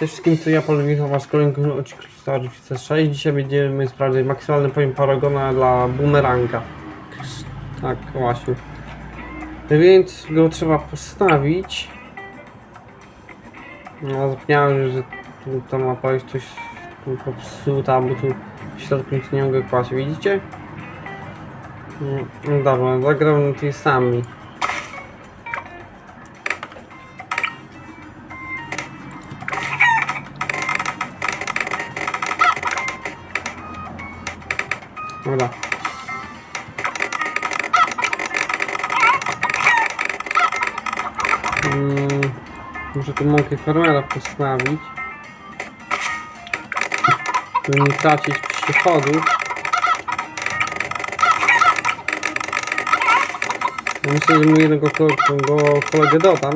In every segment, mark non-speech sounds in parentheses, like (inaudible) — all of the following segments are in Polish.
Cześć wszystkim, to ja Michał, was kolejny odcinek Star Wars 6. Dzisiaj będziemy sprawdzać maksymalny poziom Paragona dla Boomeranga. Tak, właśnie. Więc go trzeba postawić. No, zapomniałem, że tu ta mapa jest coś tu popsuta, bo tu nic nie mogę kłaść, widzicie? Mm, No dobra, zagram tej sami. Tu mąkę farmera postawić. By nie tracić przychodów. Myślę, że mu jednego go kolegę dodam.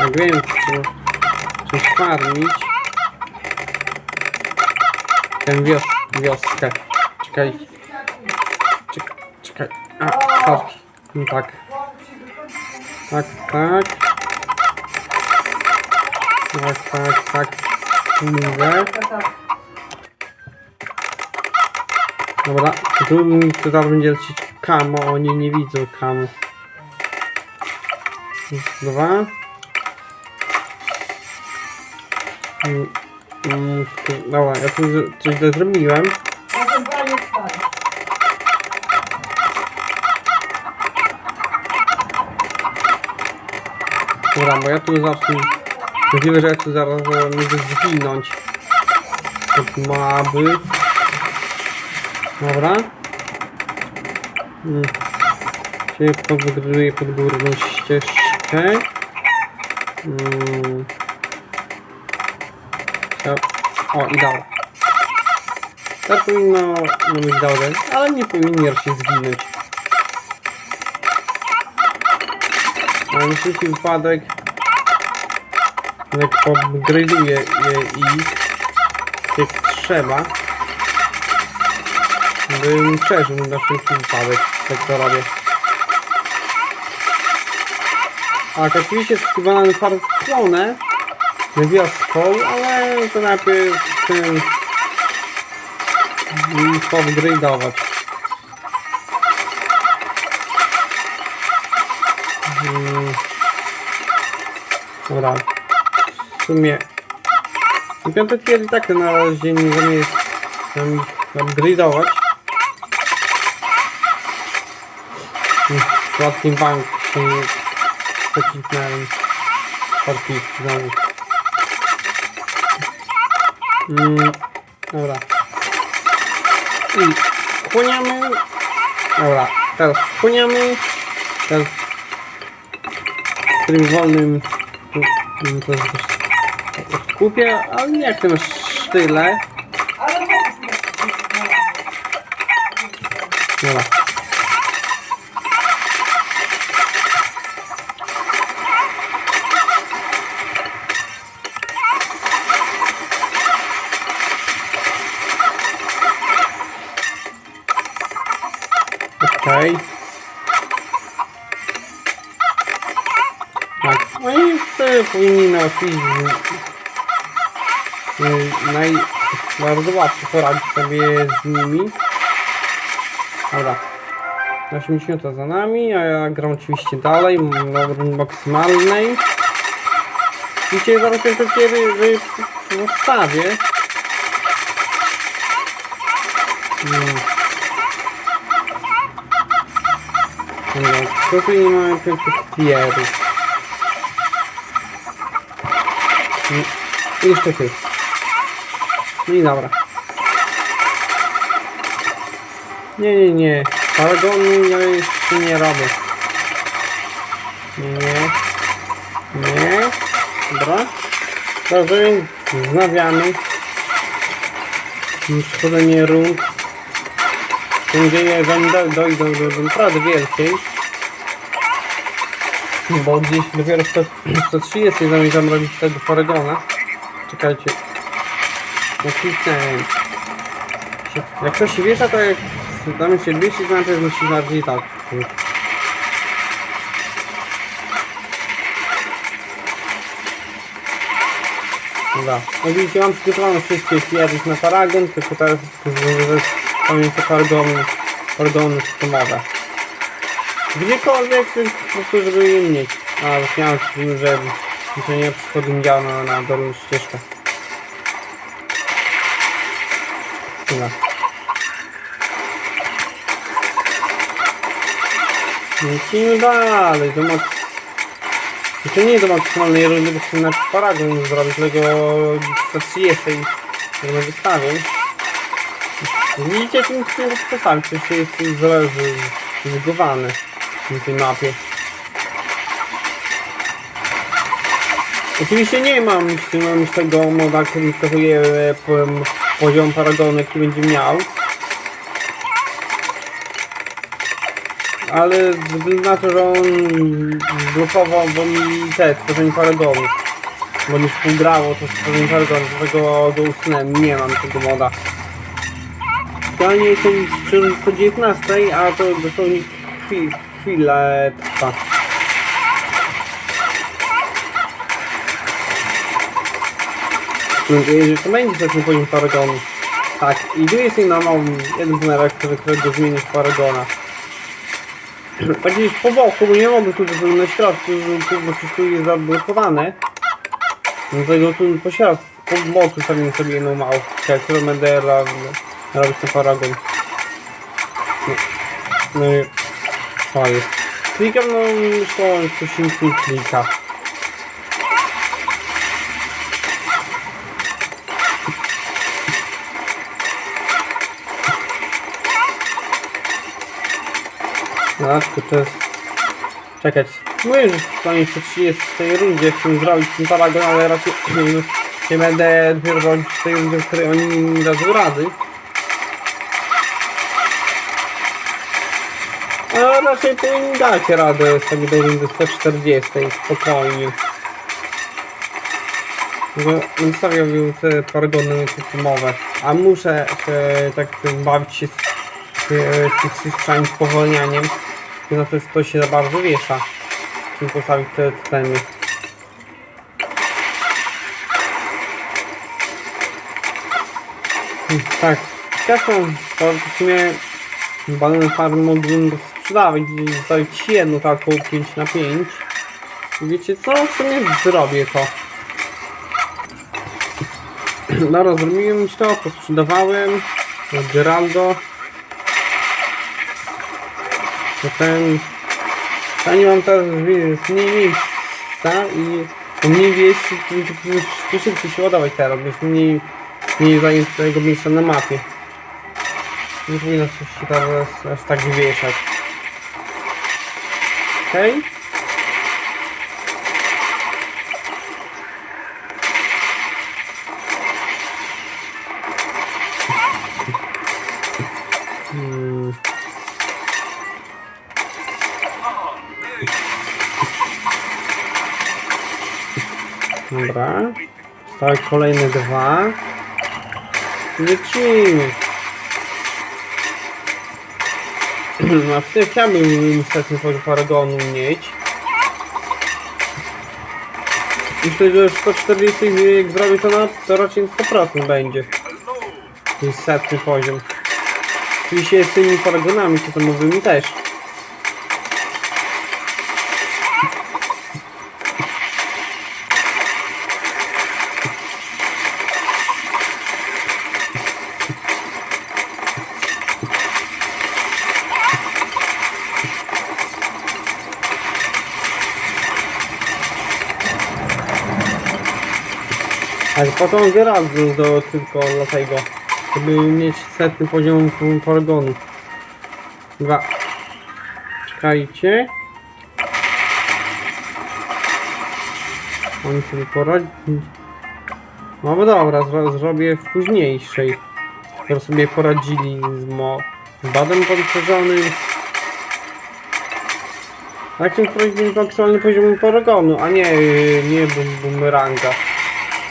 Jak wiem, czy coś farmić. Tę wios wioskę. Czekaj. Czek czekaj. A, sorki. No tak. Tak, tak. Tak, tak, tak. Mówię. Dobra, mi teraz będzie lecieć kamo, oni nie widzą kamo. Dwa. Mm, mm, Dobra, ja tu coś źle zrobiłem. Bo ja tu zacznę. Możliwe, tu zaraz e, mogę zginąć. Od maby. Dobra. Mm. Się podgryzuję pod górną ścieżkę. Mm. O, i dało. Tak powinno no, być dobre, ale nie powinien się zginąć. Na wszelki wypadek jak je ich jak trzeba bym przeżył na wszelki wypadek tak to robię tak oczywiście wszystkie banany farflone wioską ale to najpierw ich upgrade'ować Hmm. Dobra. Sumie. Piąty tier i tak na razie nie zamierzam tam upgrade'ować. Słodki bank się nie przekliknąłem. Parki znowu. Mm, dobra. I wchłaniamy. Dobra, teraz wchłaniamy. Teraz w tym wolnym tu, to też kupię, ale nie w tym sztyle. Ale Dobra. Okej. Tak. No i wtedy powinni nauczyć y, naj... bardzo łatwo poradzić sobie z nimi. Dobra. 80 za nami, a ja gram oczywiście dalej, na maksymalnej. Dzisiaj zaraz te tiery zostawię. Hmm. Dobra, co tu nie mamy pięknych tierów? Hmm. I Jeszcze ty. I dobra. Nie, nie, nie. Paragonu ja jeszcze nie robię. Nie. Nie. Dobra. Dobrze, więc wznawiamy. Przechodzenie rund. Dzieje zanim do- dojdą do naprawdę wielkiej. Bo gdzieś dopiero 100, 130 zamierzam robić tego Paragona. Czekajcie. Kliknąłem. Jak coś się wiesza, to jak tam się 200 to najpierw musi bardziej tak. Dobra. No widzicie, mam przygotowane wszystkie kiedyś na paragon, tylko teraz pamiętam paragony, paragony systemowe. Gdziekolwiek, po prostu żeby je mieć. A, zapomniałem, że że nie przychodzi na, na dolną ścieżkę. Dobra. Lecimy dalej, do maks... To nie do maksymalnej rundy, bo chcę na paragon zrobić, tego do 30 nie wystawię. Widzicie, tym nie rozpostawić, coś jest zależy, zbugowany na tej mapie. Oczywiście nie mam, mam z tego moda, który wskazuje e, po- poziom paragonu, jaki będzie miał. Ale ze względu na to, że on blokował bo mi te tworzenie paragonu. Bo mi współgrało to stworzenie paragonu, dlatego go usunąłem. Nie mam tego moda. Aktualnie jestem przy 119, a to dosłownie chwil, chwilę trwa. Nadzieję, że to będzie taki poziom paragonu. Tak, i tu jest na małą, jeden numerek, który, którego zmienię z paragona. (clears throat) Tak gdzieś po boku, bo nie mogę tu środku, tu, bo tu jest zablokowane. Dlatego tu po środku, po boku sobie sobie jedną małpkę, którą będę robić na paragon. No, no i co jest? Klikam, no myślałem, że coś nic klika. No, tylko to jest... Czekać. Mówię, że przynajmniej przy 30 tej rundzie chcę zrobić ten paragon, ale raczej nie będę dopiero robić w tej rundzie, w której oni nie dadzą rady. A raczej powinni dać radę sobie do rundy 140 spokojnie. Bo bym stawiał te paragony systemowe, a muszę się tak bawić się z, z, z, z całym spowolnianiem. Na to, to się za bardzo wiesza. Chcę postawić te temy. Hmm, Tak, taką to w sumie balon farm mógłbym sprzedawać i zostawić jedną taką 5 na 5 I Wiecie co? W sumie zrobię to. (clears throat) Dobra, zrobiłem już to, posprzedawałem. Geraldo. Potem... Ja nie mam teraz mniej miejsca i mniej wieści, to szybciej się ładować teraz, bo jest mniej, mniej zajętego miejsca na mapie. Nie powinno się teraz aż tak wieszać. Okej? Hmm. Dobra. Zostały kolejne dwa. Lecimy. (clears throat) A wtedy chciałbym niestety paragonu mieć. Myślę, że już 140 jak zrobię to na to raczej 100% będzie. To jest setny poziom. Oczywiście z tymi paragonami systemowymi też. Ale potem Geraldu do tylko dlatego, żeby mieć setny poziom paragonu. Dwa. Czekajcie. On sobie poradzi. No bo dobra, zro zrobię w późniejszej. Skoro sobie poradzili z, mo badem pancerzonym. Jak chcę wprowadzić maksymalny poziom paragonu, a nie, nie bum bumeranga.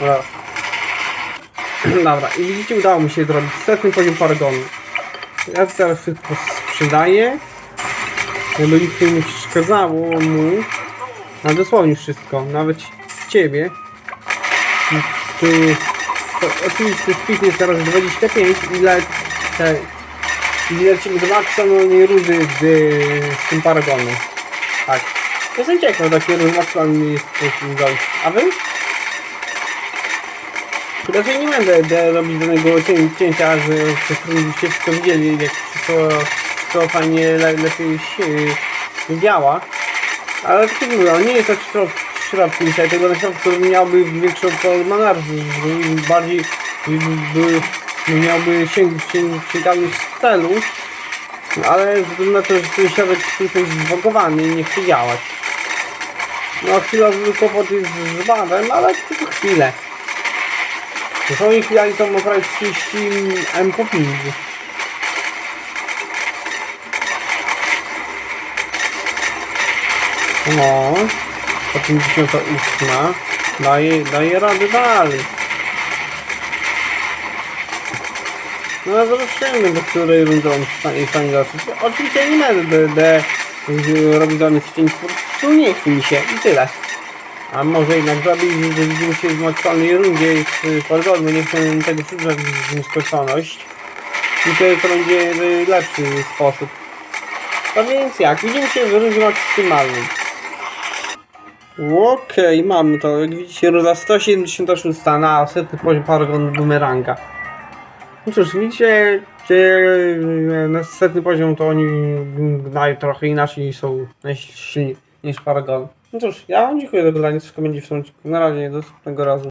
Dobra. (clears throat) Dobra, i widzicie, udało mi się zrobić setny poziom paragonu. Ja teraz wszystko sprzedaję. Żeby nic nie przeszkadzało mu. A dosłownie wszystko, nawet ciebie. Tu to, oczywiście spis jest teraz 25 i le, te, i lecimy do maksymalnej rudy z, z tym paragonem. Tak. Jestem ciekaw, jaki rudy maksymalny jest w zrobić. A wy? Raczej nie będę robić żadnego cię, cięcia, że żebyście wszystko widzieli, jak wszystko, wszystko fajnie le, lepiej się działa. Ale tak jak mówię, nie jest tak środku dzisiaj, tego na środku miałby większą manarz, bardziej by, miałby sięg, sięg, sięgalność z celu, ale ze względu na to, że ten środek jest zbogowany i nie chce działać. No chwilowy kłopot jest z badem, ale tylko chwilę. Dosłownie chwilami są prawie 30 M po pingu. No, 158 daje, daje radę dalej. No ale zobaczymy, do której rundy on stanie stanie dosyć. Oczywiście nie będę robić danych cięć, po prostu nie chce mi się i tyle. A może jednak zrobić, że widzimy się w maksymalnej rundzie z Polgonu, nie chcę tego przybrać w nieskończoność. Myślę, że to będzie y, lepszy sposób. No więc jak, widzimy się w rundzie maksymalnej. Okej, mamy to. Jak widzicie, runda 176 na setny poziom Paragon Boomeranga. No cóż, widzicie, e, na setny poziom to oni grają trochę inaczej i są najsilniejsi niż Paragon. No cóż, ja wam dziękuję za oglądanie, wszystko będzie w tym odcinku. Na razie, do następnego razu.